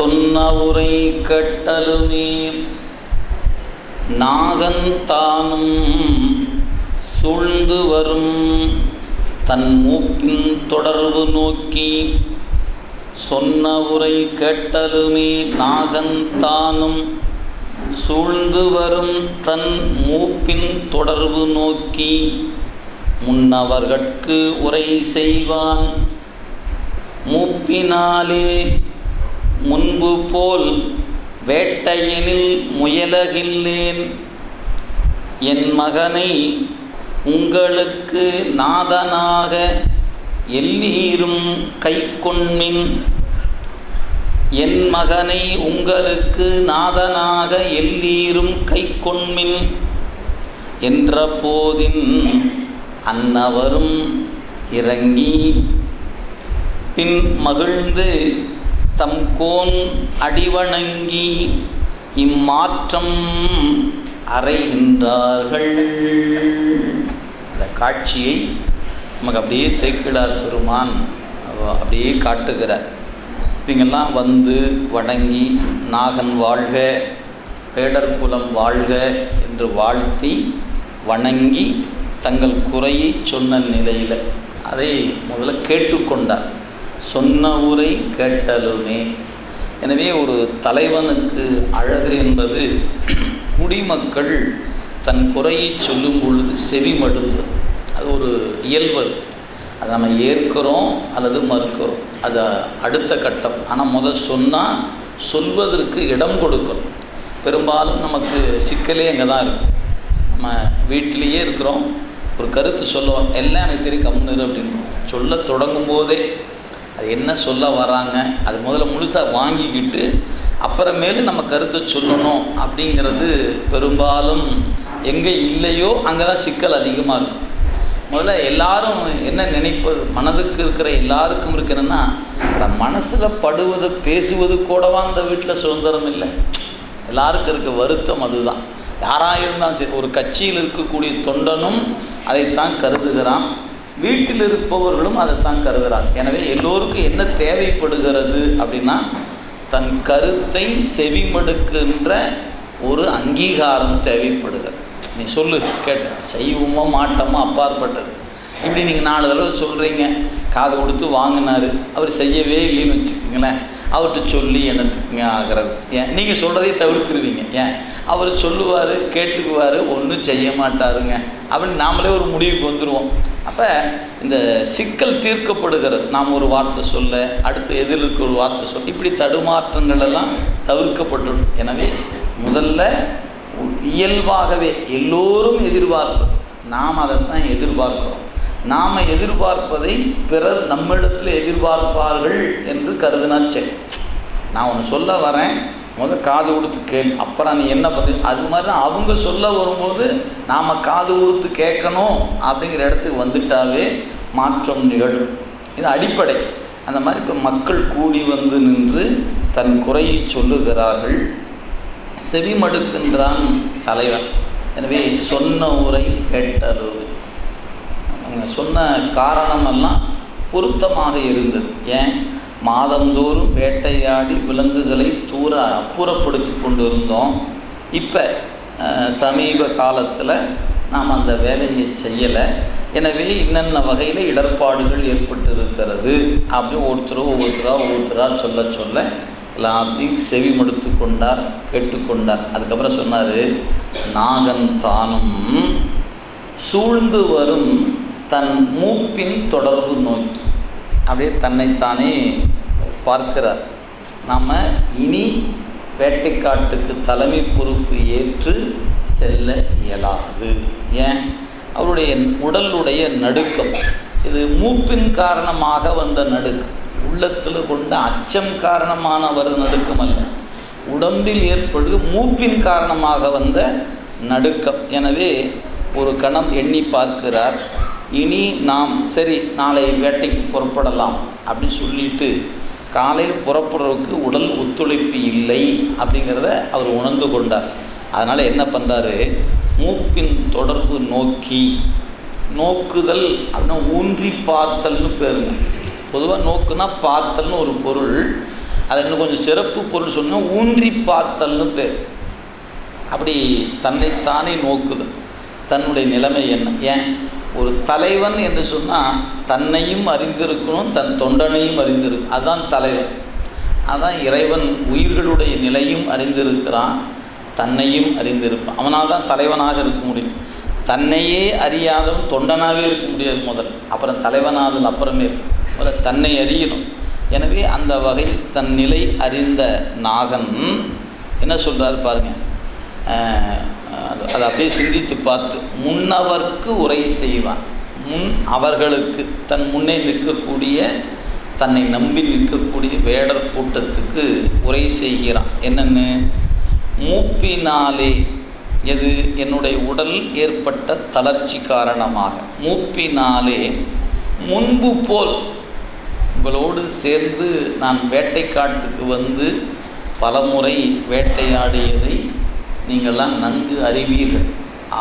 சொன்ன உரை கட்டலுமே. நாகந்தானும் சூழ்ந்து வரும். தன் மூப்பின் தொடர்பு நோக்கி சொன்ன உரை கேட்டலுமே. நாகந்தானும் சூழ்ந்து வரும். தன் மூப்பின் தொடர்பு நோக்கி முன்னவர்கட்கு உரை செய்வான். மூப்பினாலே முன்பு போல் வேட்டையனில் முயலகில்லேன். என் மகனை உங்களுக்கு நாதனாக எல்லீரும் கைக்கொண்மின். என் மகனை உங்களுக்கு நாதனாக எல்லீரும் கைக்கொண்மின். என்ற போதின் அன்னவரும் இறங்கி பின் மகிழ்ந்து தம் கோன் அடிவணங்கி இம்மாற்றம் அறைகின்றார்கள். அந்த காட்சியை நமக்கு அப்படியே சேக்கிழார் பெருமான் அப்படியே காட்டுகிறார். இவங்கெல்லாம் வந்து வணங்கி நாகன் வாழ்க பேடர் குலம் வாழ்க என்று வாழ்த்தி வணங்கி தங்கள் குறையை சொன்ன நிலையில் அதை முதல்ல கேட்டுக்கொண்டார். சொன்ன ஊரை கேட்டலுமே. எனவே ஒரு தலைவனுக்கு அழகு என்பது குடிமக்கள் தன் குறையை சொல்லும் பொழுது செவிமடுவது அது ஒரு இயல்பு. அதை நம்ம ஏற்கிறோம் அல்லது மறுக்கிறோம். அது அடுத்த கட்டம். ஆனால் முதல் சொன்னால் சொல்வதற்கு இடம் கொடுக்கணும் பெரும்பாலும் நமக்கு சிக்கலே அங்கே தான் இருக்கும். நம்ம வீட்டிலேயே இருக்கிறோம். ஒரு கருத்து சொல்லுவோம். எல்லாம் எனக்கு தெரியும். கம்முன்னு அப்படின்னு சொல்ல தொடங்கும் போதே அது என்ன சொல்ல வராங்க அது முதல்ல முழுசாக வாங்கிக்கிட்டு அப்புறமேலு நம்ம கருத்தை சொல்லணும் அப்படிங்கிறது பெரும்பாலும் எங்கே இல்லையோ அங்கே தான் சிக்கல் அதிகமாக இருக்கும் முதல்ல எல்லாரும் என்ன நினைப்பது மனதுக்கு இருக்கிற எல்லாருக்கும் இருக்கிறன்னா மனசில் படுவது பேசுவது கூடவா அந்த வீட்டில் சுதந்திரம் இல்லை? எல்லாருக்கும் இருக்க வருத்தம் அதுதான். யாராக இருந்தாலும் சரி ஒரு கட்சியில் இருக்கக்கூடிய தொண்டனும் அதைத்தான் கருதுகிறான். வீட்டில் இருப்பவர்களும் அதைத்தான் கருதுகிறாங்க எனவே எல்லோருக்கும் என்ன தேவைப்படுகிறது அப்படின்னா தன் கருத்தை செவிமடுக்கின்ற ஒரு அங்கீகாரம் தேவைப்படுகிறது. நீ சொல்லு கேட்ட செய்வோமோ மாட்டோமோ அப்பாற்பட்டது. இப்படி நீங்கள் நாலு தடவை சொல்கிறீங்க காது கொடுத்து வாங்கினார் அவர் செய்யவே இல்லைன்னு வச்சுக்கோங்களேன். அவர்கிட்ட சொல்லி என்னத்துக்குங்க ஆகிறது? ஏன்? நீங்கள் சொல்கிறதே தவிர்த்துருவீங்க. ஏன்? அவர் சொல்லுவார் கேட்டுக்குவார் ஒன்றும் செய்ய மாட்டாருங்க. அப்படின்னு நாமளே ஒரு முடிவுக்கு வந்துடுவோம் அப்போ இந்த சிக்கல் தீர்க்கப்படுகிறது. நாம் ஒரு வார்த்தை சொல்ல அடுத்து எதிரில் இருக்க ஒரு வார்த்தை சொல்ல இப்படி தடுமாற்றங்கள் எல்லாம் தவிர்க்கப்பட்டுடும் எனவே முதல்ல இயல்பாகவே எல்லோரும் எதிர்பார்ப்பது. நாம் அதைத்தான் எதிர்பார்க்கிறோம். நாம் எதிர்பார்ப்பதை பிறர் நம்மிடத்தில் எதிர்பார்ப்பார்கள் என்று கருதுனா சரி. நான் ஒன்று சொல்ல வரேன். முதல் காது கொடுத்து கேள். அப்புறம் நீ என்ன பண்ணு அது மாதிரி தான் அவங்க சொல்ல வரும்போது நாம் காது கொடுத்து கேட்கணும் அப்படிங்கிற இடத்துக்கு வந்துட்டாவே மாற்றம் நிகழும். இது அடிப்படை. அந்த மாதிரி இப்போ மக்கள் கூடி வந்து நின்று தன் குறையை சொல்லுகிறார்கள். செவிமடுக்கின்றான் தலைவன். எனவே சொன்ன உரை கேட்டது. அவங்க சொன்ன காரணமெல்லாம் பொருத்தமாக இருந்தது. ஏன்? மாதந்தோறும் வேட்டையாடி விலங்குகளை தூர அப்புறப்படுத்தி கொண்டு இருந்தோம் இப்போ சமீப காலத்தில் நாம் அந்த வேலையை செய்யலை. எனவே இன்னென்ன வகையில் இடர்பாடுகள் ஏற்பட்டு இருக்கிறது அப்படின்னு ஒருத்தரும் ஒவ்வொருத்தரா ஒவ்வொருத்தரா சொல்ல சொல்ல எல்லாத்தையும் செவி மடுத்து கொண்டார். கேட்டுக்கொண்டார் அதுக்கப்புறம் சொன்னார் நாகன் தானும் சூழ்ந்து வரும் தன் மூப்பின் தொடர்பு நோக்கி அப்படியே தன்னைத்தானே பார்க்கிறார். நாம் இனி வேட்டைக்காட்டுக்கு தலைமை பொறுப்பு ஏற்று செல்ல இயலாது. ஏன்? அவருடைய உடலுடைய நடுக்கம். இது மூப்பின் காரணமாக வந்த நடுக்கம். உள்ளத்தில் கொண்ட அச்சம் காரணமான வர நடுக்கம் அல்ல. உடம்பில் ஏற்படு மூப்பின் காரணமாக வந்த நடுக்கம். எனவே ஒரு கணம் எண்ணி பார்க்கிறார். இனி நாம் சரி நாளை வேட்டைக்கு புறப்படலாம் அப்படின்னு சொல்லிட்டு காலையில் புறப்படுறதுக்கு உடல் ஒத்துழைப்பு இல்லை அப்படிங்கிறத அவர் உணர்ந்து கொண்டார். அதனால் என்ன பண்ணுறாரு மூப்பின் தொடர்பு நோக்கி நோக்குதல் அப்படின்னா ஊன்றி பார்த்தல்னு பேருங்க. பொதுவாக நோக்குனா பார்த்தல்னு ஒரு பொருள் அது இன்னும் கொஞ்சம் சிறப்பு பொருள் சொன்னால் ஊன்றி பார்த்தல்னு பேர். அப்படி தன்னைத்தானே நோக்குது தன்னுடைய நிலைமை என்ன? ஏன்? ஒரு தலைவன் என்று சொன்னால் தன்னையும் அறிந்திருக்கணும் தன் தொண்டனையும் அறிந்திருக்கும் அதுதான் தலைவன். அதான் இறைவன் உயிர்களுடைய நிலையும் அறிந்திருக்கிறான் தன்னையும் அறிந்திருப்பான். அவனால் தான் தலைவனாக இருக்க முடியும். தன்னையே அறியாதவன் தொண்டனாகவே இருக்க முடியாது முதல். அப்புறம் தலைவனாதல் அப்புறமே முதல்ல தன்னை அறியணும். எனவே அந்த வகையில் தன் நிலை அறிந்த நாகன் என்ன சொல்கிறாரு பாருங்கள் அதை அப்படியே சிந்தித்து பார்த்து முன்னவர்க்கு உரை செய்வான். முன் அவர்களுக்கு தன் முன்னே நிற்கக்கூடிய தன்னை நம்பி நிற்கக்கூடிய வேடர் கூட்டத்துக்கு உரை செய்கிறான். என்னென்னு? மூப்பினாலே எது? என்னுடைய உடல் ஏற்பட்ட தளர்ச்சி காரணமாக. மூப்பினாலே முன்பு போல். உங்களோடு சேர்ந்து நான் வேட்டைக்காட்டுக்கு வந்து பலமுறை வேட்டையாடியதை நீங்கள்லாம் நன்கு அறிவீர்கள்.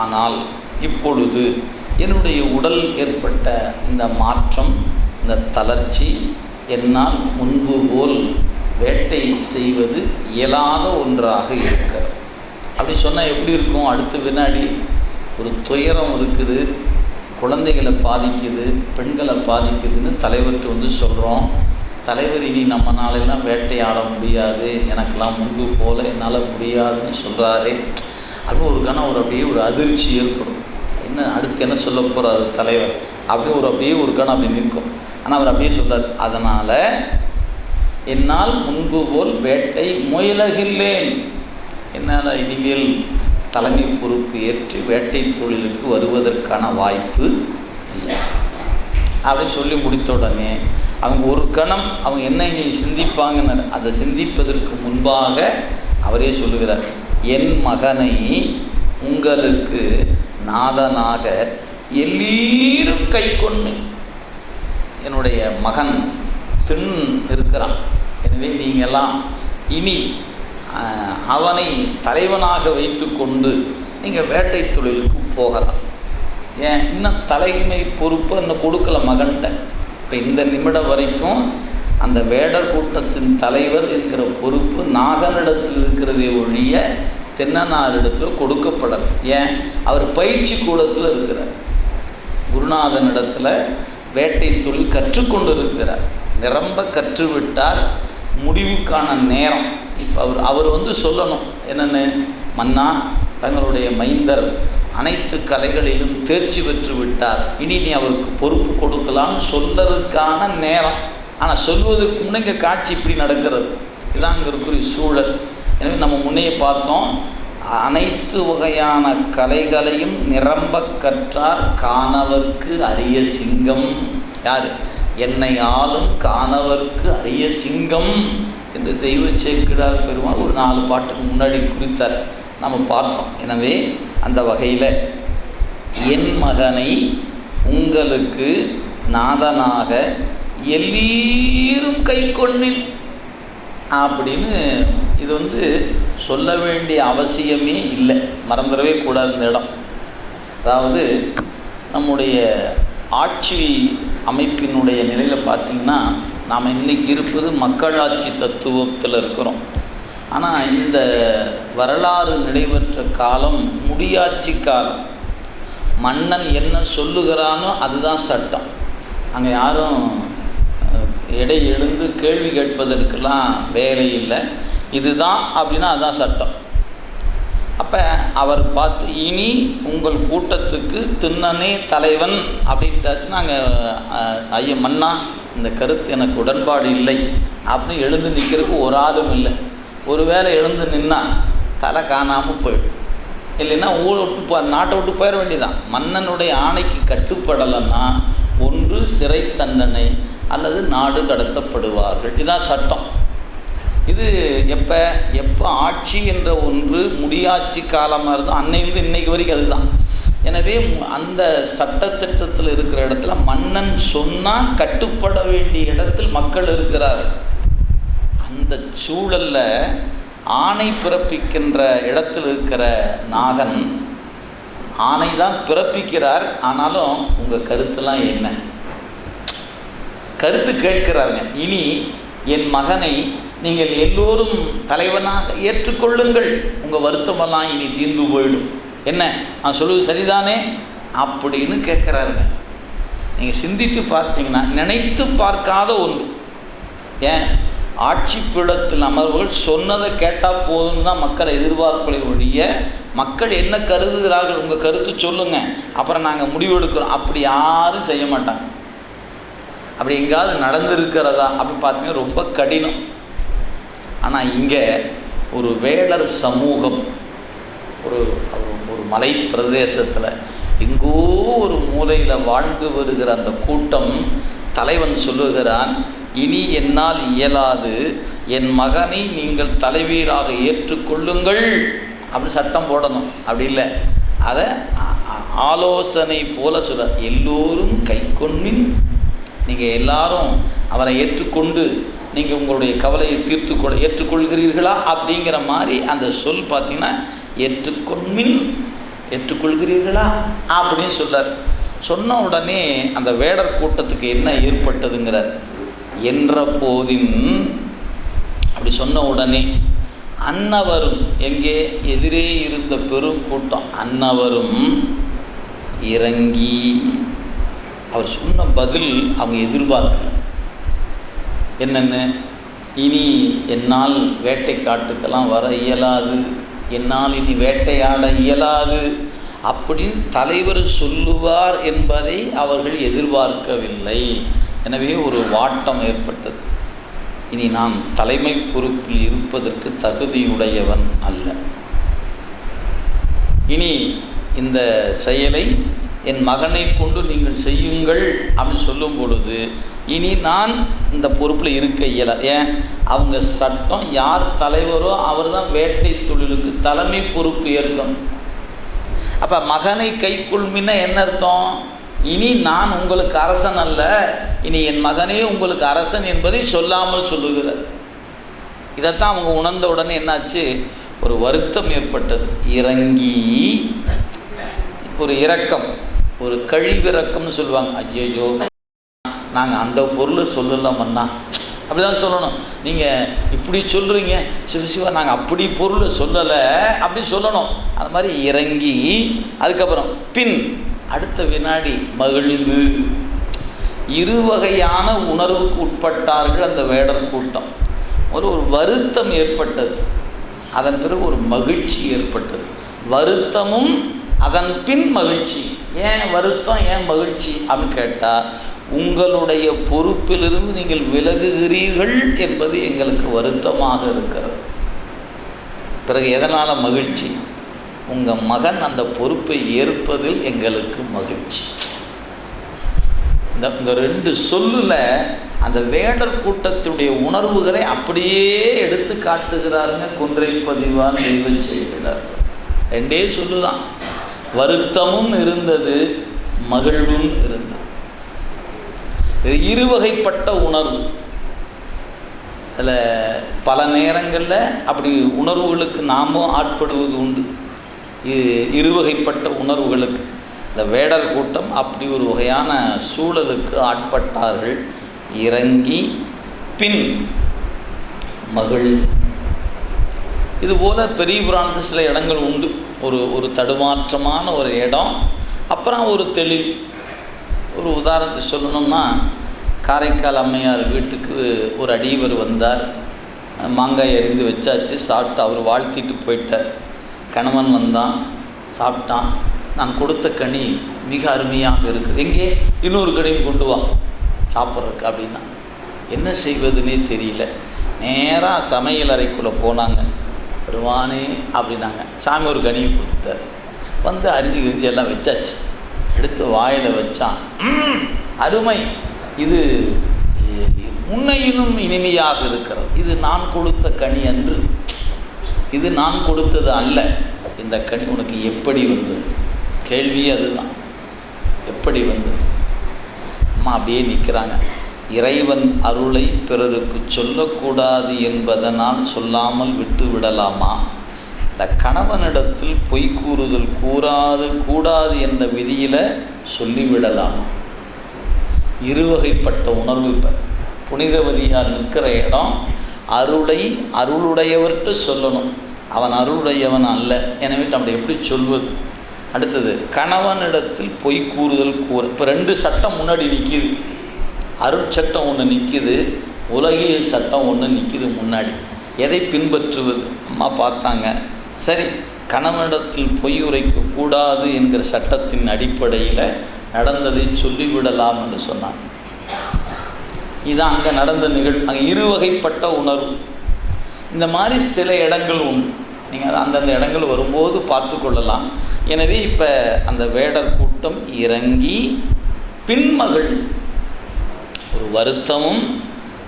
ஆனால் இப்பொழுது என்னுடைய உடல் ஏற்பட்ட இந்த மாற்றம் இந்த தளர்ச்சி என்னால் முன்பு போல் வேட்டை செய்வது இயலாத ஒன்றாக இருக்கிறது. அப்படி சொன்னால் எப்படி இருக்கும்? அடுத்த வினாடி ஒரு துயரம் இருக்குது குழந்தைகளை பாதிக்குது பெண்களை பாதிக்குதுன்னு தலைவர்கிட்ட வந்து சொல்கிறோம் தலைவர் இனி நம்ம நாளெல்லாம் வேட்டையாட முடியாது எனக்கெல்லாம் முன்பு போல என்னால் முடியாதுன்னு சொல்கிறாரு அது ஒரு கணம் ஒரு அப்படியே ஒரு அதிர்ச்சி ஏற்படும். என்ன அடுத்து என்ன சொல்ல போகிறாரு தலைவர்? அப்படியே ஒரு அப்படியே ஒரு கணம் அப்படி நிற்கும். ஆனால் அவர் அப்படியே சொல்கிறார் அதனால் என்னால் முன்பு போல் வேட்டை முயலகில்லேன். என்னால் இனிமேல் தலைமை பொறுப்பு ஏற்று வேட்டை தொழிலுக்கு வருவதற்கான வாய்ப்பு இல்லை. அப்படின்னு சொல்லி முடித்த உடனே அவங்க ஒரு கணம் அவங்க என்ன நீ சிந்திப்பாங்கன்னு அதை சிந்திப்பதற்கு முன்பாக அவரே சொல்லுகிறார் என் மகனை உங்களுக்கு நாதனாக எல்லீரும் கை கொண்டு என்னுடைய மகன் தின் இருக்கிறான். எனவே நீங்கள்லாம் இனி அவனை தலைவனாக வைத்துக்கொண்டு நீங்கள் வேட்டை தொழிலுக்கு போகலாம். ஏன்? இன்னும் தலைமை பொறுப்பை இன்னும் கொடுக்கல மகன்கிட்ட. இப்போ இந்த நிமிடம் வரைக்கும் அந்த வேடர் கூட்டத்தின் தலைவர் என்கிற பொறுப்பு நாகனிடத்தில் இருக்கிறதே ஒழிய தென்னனாரிடத்தில் கொடுக்கப்படலை. ஏன்? அவர் பயிற்சி கூடத்தில் இருக்கிறார். குருநாதனிடத்தில் வேட்டை தொழில் கற்றுக்கொண்டு இருக்கிறார் நிரம்ப கற்றுவிட்டார். முடிவுக்கான நேரம். இப்போ அவர் அவர் வந்து சொல்லணும். என்னென்னு? மன்னா தங்களுடைய மைந்தர். அனைத்து கலைகளிலும் தேர்ச்சி பெற்று விட்டார். இனி நீ அவருக்கு பொறுப்பு கொடுக்கலாம்னு சொல்லறதுக்கான நேரம். ஆனால் சொல்வதற்கு முன்னே இங்கே காட்சி இப்படி நடக்கிறது. இதான் அங்கே இருக்கிற சூழல். எனவே நம்ம முன்னையே பார்த்தோம். அனைத்து வகையான கலைகளையும் நிரம்ப கற்றார் காணவர்க்கு அரிய சிங்கம். யார்? என்னை ஆளும் காணவர்க்கு அரிய சிங்கம் என்று தெய்வ சேக்கிடார் பெருமாள் ஒரு நாலு பாட்டுக்கு முன்னாடி குறித்தார். நம்ம பார்த்தோம். எனவே அந்த வகையில் என் மகனை உங்களுக்கு நாதனாக எல்லீரும் கை கொண்டின் அப்படின்னு இது வந்து சொல்ல வேண்டிய அவசியமே இல்லை. மறந்துடவே கூடாது இந்த இடம். அதாவது நம்முடைய ஆட்சி அமைப்பினுடைய நிலையில் பார்த்திங்கன்னா நாம் இன்றைக்கி இருப்பது மக்களாட்சி தத்துவத்தில் இருக்கிறோம். ஆனால் இந்த வரலாறு நடைபெற்ற காலம் முடியாட்சி காலம். மன்னன் என்ன சொல்லுகிறானோ அதுதான் சட்டம். அங்கே யாரும் இடை எடை எழுந்து கேள்வி கேட்பதற்கெல்லாம் வேலை இல்லை. இதுதான் அப்படின்னா அதுதான் சட்டம். அப்போ அவர் பார்த்து இனி உங்கள் கூட்டத்துக்கு திண்ணனே தலைவன் அப்படின்ட்டாச்சு நாங்கள் ஐய மன்னா இந்த கருத்து எனக்கு உடன்பாடு இல்லை. அப்படின்னு எழுந்து நிற்கிறதுக்கு ஒரு ஆளும் இல்லை. ஒருவேளை எழுந்து நின்னா தலை காணாமல் போயிடும். இல்லைன்னா ஊரை விட்டு போ நாட்டை விட்டு போயிட வேண்டியதான் மன்னனுடைய ஆணைக்கு கட்டுப்படலைன்னா ஒன்று சிறை தண்டனை அல்லது நாடு கடத்தப்படுவார்கள். இதுதான் சட்டம். இது எப்போ எப்போ ஆட்சி என்ற ஒன்று முடியாட்சி காலமாக இருந்தோ அன்னையிலிருந்து இன்னைக்கு வரைக்கும் அதுதான். எனவே அந்த சட்டத்திட்டத்தில் இருக்கிற இடத்துல மன்னன் சொன்னால் கட்டுப்பட வேண்டிய இடத்தில் மக்கள் இருக்கிறார்கள். அந்த சூழலில் ஆணை பிறப்பிக்கின்ற இடத்தில் இருக்கிற நாகன் ஆணை தான் பிறப்பிக்கிறார். ஆனாலும் உங்கள் கருத்தெல்லாம் என்ன? கருத்து கேட்கிறாருங்க. இனி என் மகனை நீங்கள் எல்லோரும் தலைவனாக ஏற்றுக்கொள்ளுங்கள். உங்கள் வருத்தமெல்லாம் இனி தீர்ந்து போயிடும். என்ன? நான் சொல்லுவது சரிதானே? அப்படின்னு கேட்குறாருங்க. நீங்கள் சிந்தித்து பார்த்தீங்கன்னா நினைத்து பார்க்காத ஒன்று. ஏன்? ஆட்சி பீடத்தில் அமர்வுகள் சொன்னதை கேட்டால் போதும்னு தான் மக்கள் எதிர்பார்ப்புகளை ஒழிய மக்கள் என்ன கருதுகிறார்கள்? உங்கள் கருத்து சொல்லுங்கள் அப்புறம் நாங்கள் முடிவெடுக்கிறோம். அப்படி யாரும் செய்ய மாட்டாங்க. அப்படி எங்கேயாவது நடந்திருக்கிறதா? அப்படி பார்த்தீங்கன்னா ரொம்ப கடினம். ஆனால் இங்கே ஒரு வேடர் சமூகம் ஒரு ஒரு மலை பிரதேசத்தில் எங்கோ ஒரு மூலையில் வாழ்ந்து வருகிற அந்த கூட்டம் தலைவன் சொல்லுகிறான் இனி என்னால் இயலாது. என் மகனை நீங்கள் தலைவீராக ஏற்றுக்கொள்ளுங்கள். அப்படின்னு சட்டம் போடணும். அப்படி இல்லை. அதை ஆலோசனை போல சொல்ல எல்லோரும் கை கொண்டின் நீங்கள் எல்லாரும் அவரை ஏற்றுக்கொண்டு நீங்கள் உங்களுடைய கவலையை தீர்த்து கொள் ஏற்றுக்கொள்கிறீர்களா? அப்படிங்கிற மாதிரி அந்த சொல் பார்த்தீங்கன்னா ஏற்றுக்கொண்மின் ஏற்றுக்கொள்கிறீர்களா? அப்படின்னு சொல்கிறார் சொன்ன உடனே அந்த வேடர் கூட்டத்துக்கு என்ன ஏற்பட்டதுங்கிறார். என்ற போதின் அப்படி சொன்ன உடனே அன்னவரும் எங்கே? எதிரே இருந்த பெருங்கூட்டம் அன்னவரும் இறங்கி அவர் சொன்ன பதில் அவங்க எதிர்பார்க்கல. என்னென்ன? இனி என்னால் வேட்டை காட்டுக்கெல்லாம் வர இயலாது. என்னால் இனி வேட்டையாட இயலாது. அப்படின்னு தலைவர் சொல்லுவார் என்பதை அவர்கள் எதிர்பார்க்கவில்லை. எனவே ஒரு வாட்டம் ஏற்பட்டது. இனி நான் தலைமை பொறுப்பில் இருப்பதற்கு தகுதியுடையவன் அல்ல. இனி இந்த செயலை என் மகனை கொண்டு நீங்கள் செய்யுங்கள் அப்படின்னு சொல்லும் பொழுது இனி நான் இந்த பொறுப்பில் இருக்க இயல ஏன்? அவங்க சட்டம் யார் தலைவரோ அவர் தான் வேட்டை தொழிலுக்கு தலைமை பொறுப்பு ஏற்கும். அப்போ மகனை கைக்குள்மின்னா என்ன அர்த்தம்? இனி நான் உங்களுக்கு அரசன் அல்ல இனி என் மகனே உங்களுக்கு அரசன் என்பதை சொல்லாமல் சொல்லுகிறார். இதைத்தான் அவங்க உணர்ந்த உடனே என்னாச்சு? ஒரு வருத்தம் ஏற்பட்டது. இறங்கி ஒரு இரக்கம் ஒரு கழிவிறக்கம்னு சொல்லுவாங்க. ஐயோ நாங்கள் அந்த பொருளை சொல்லலாமண்ணா அப்படி தான் சொல்லணும். நீங்கள் இப்படி சொல்கிறீங்க சிவசிவா நாங்கள் அப்படி பொருளை சொல்லலை அப்படி சொல்லணும். அது மாதிரி இறங்கி அதுக்கப்புறம் பின் அடுத்த வினாடி மகிழ்ந்து இரு வகையான உணர்வுக்கு உட்பட்டார்கள் அந்த வேடர் கூட்டம். ஒரு ஒரு வருத்தம் ஏற்பட்டது. அதன் பிறகு ஒரு மகிழ்ச்சி ஏற்பட்டது. வருத்தமும் அதன் பின் மகிழ்ச்சி. ஏன் வருத்தம் ஏன் மகிழ்ச்சி அப்படின்னு கேட்டால் உங்களுடைய பொறுப்பிலிருந்து நீங்கள் விலகுகிறீர்கள் என்பது எங்களுக்கு வருத்தமாக இருக்கிறது. பிறகு எதனால் மகிழ்ச்சி? உங்கள் மகன் அந்த பொறுப்பை ஏற்பதில் எங்களுக்கு மகிழ்ச்சி. இந்த இந்த ரெண்டு சொல்லில் அந்த வேடர் கூட்டத்தினுடைய உணர்வுகளை அப்படியே எடுத்து காட்டுகிறாருங்க குன்றை பதிவால் தெய்வம் செய்கிறார்கள் ரெண்டே சொல்லு தான் வருத்தமும் இருந்தது மகிழ்வும் இருந்தது. இது இருவகைப்பட்ட உணர்வு. அதில் பல நேரங்களில் அப்படி உணர்வுகளுக்கு நாமும் ஆட்படுவது உண்டு. இருவகைப்பட்ட உணர்வுகளுக்கு. இந்த வேடர் கூட்டம் அப்படி ஒரு வகையான சூழலுக்கு ஆட்பட்டார்கள். இறங்கி பின் மகிழ் இதுபோல் பெரிய புராணத்தில் சில இடங்கள் உண்டு. ஒரு ஒரு தடுமாற்றமான ஒரு இடம். அப்புறம் ஒரு தெளிவு. ஒரு உதாரணத்தை சொல்லணும்னா காரைக்கால் அம்மையார் வீட்டுக்கு ஒரு அடியவர் வந்தார். மாங்காய் எரிந்து வச்சாச்சு சாப்பிட்டு அவர் வாழ்த்திட்டு போயிட்டார். கணவன் வந்தான் சாப்பிட்டான். நான் கொடுத்த கனி மிக அருமையாக இருக்குது எங்கே? இன்னொரு கனியும் கொண்டு வா. சாப்பிட்றதுக்கு அப்படின்னா. என்ன செய்வதுன்னே தெரியல. நேராக சமையல் அறைக்குள்ளே போனாங்க. வருவானே அப்படின்னாங்க. சாமி ஒரு கனியை கொடுத்துட்டார். வந்து அரிஞ்சு கிரிஞ்சு எல்லாம் வச்சாச்சு. எடுத்து வாயில் வச்சான். அருமை. இது முன்னையினும் இனிமையாக இருக்கிறது. இது நான் கொடுத்த கனி அன்று. இது நான் கொடுத்தது அல்ல. இந்த கனி உனக்கு எப்படி வந்தது? கேள்வி அதுதான். எப்படி வந்தது அம்மா அப்படியே நிற்கிறாங்க இறைவன் அருளை பிறருக்கு சொல்லக்கூடாது என்பதனால் சொல்லாமல் விட்டு விடலாமா? இந்த கணவனிடத்தில் பொய் கூறுதல் கூறாது கூடாது என்ற விதியில் சொல்லிவிடலாமா இருவகைப்பட்ட உணர்வு இப்போ. புனிதவதியார் நிற்கிற இடம் அருளை அருளுடையவர்கிட்ட சொல்லணும். அவன் அருளுடையவன் அல்ல. எனவே நம்ம எப்படி சொல்வது? அடுத்தது கணவனிடத்தில் பொய் கூறுதல் கூற இப்போ ரெண்டு சட்டம் முன்னாடி நிற்கிது அருட்சட்டம் ஒன்று நிற்கிது உலகியல் சட்டம் ஒன்று நிற்கிது முன்னாடி. எதை பின்பற்றுவது? அம்மா பார்த்தாங்க. சரி கணவனிடத்தில் பொய் உரைக்க கூடாது என்கிற சட்டத்தின் அடிப்படையில் நடந்ததை சொல்லிவிடலாம் என்று சொன்னாங்க. இதுதான் அங்கே நடந்த நிகழ்வு அங்கே இருவகைப்பட்ட உணர்வு. இந்த மாதிரி சில இடங்கள் உண்டு. நீங்கள் அந்தந்த இடங்கள் வரும்போது பார்த்து கொள்ளலாம். எனவே இப்போ அந்த வேடர் கூட்டம் இறங்கி பின்மகள் ஒரு வருத்தமும்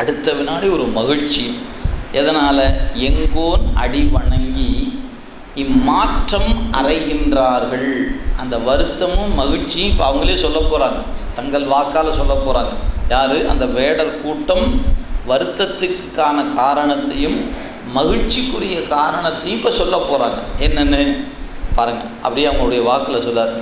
அடுத்த வினாடி ஒரு மகிழ்ச்சியும். எதனால்? எங்கோன் அடி வணங்கி இம்மாற்றம் அறைகின்றார்கள். அந்த வருத்தமும் மகிழ்ச்சியும் இப்போ அவங்களே சொல்ல போகிறாங்க தங்கள் வாக்கால் சொல்ல போகிறாங்க யார்? அந்த வேடர் கூட்டம் வருத்தத்துக்கான காரணத்தையும் மகிழ்ச்சிக்குரிய காரணத்தையும் இப்போ சொல்ல போகிறாங்க என்னென்னு? பாருங்கள் அப்படியே அவங்களுடைய வாக்கில் சொல்லார்